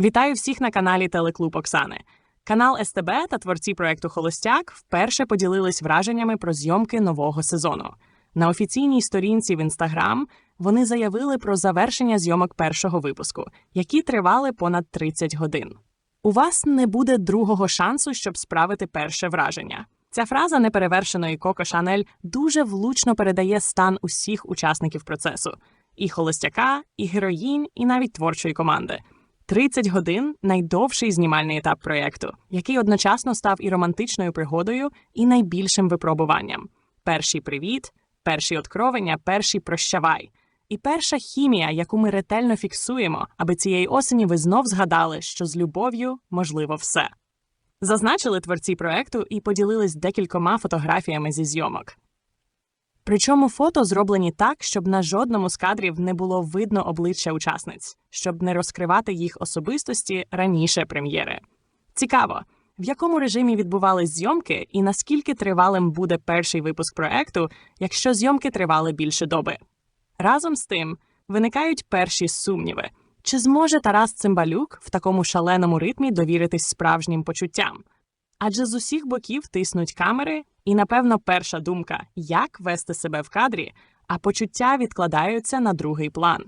Вітаю всіх на каналі Телеклуб Оксани. Канал СТБ та творці проекту Холостяк вперше поділились враженнями про зйомки нового сезону. На офіційній сторінці в інстаграм вони заявили про завершення зйомок першого випуску, які тривали понад 30 годин. У вас не буде другого шансу, щоб справити перше враження. Ця фраза неперевершеної Коко Шанель дуже влучно передає стан усіх учасників процесу: і холостяка, і героїнь, і навіть творчої команди. 30 годин найдовший знімальний етап проєкту, який одночасно став і романтичною пригодою, і найбільшим випробуванням. Перший привіт, перші откровення, перший прощавай. І перша хімія, яку ми ретельно фіксуємо, аби цієї осені ви знов згадали, що з любов'ю можливо все. Зазначили творці проекту і поділились декількома фотографіями зі зйомок. Причому фото зроблені так, щоб на жодному з кадрів не було видно обличчя учасниць, щоб не розкривати їх особистості раніше прем'єри. Цікаво, в якому режимі відбувались зйомки і наскільки тривалим буде перший випуск проекту, якщо зйомки тривали більше доби. Разом з тим виникають перші сумніви. Чи зможе Тарас Цимбалюк в такому шаленому ритмі довіритись справжнім почуттям? Адже з усіх боків тиснуть камери, і, напевно, перша думка як вести себе в кадрі, а почуття відкладаються на другий план.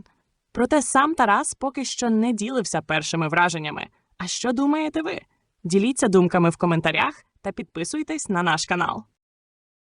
Проте сам Тарас поки що не ділився першими враженнями. А що думаєте ви? Діліться думками в коментарях та підписуйтесь на наш канал.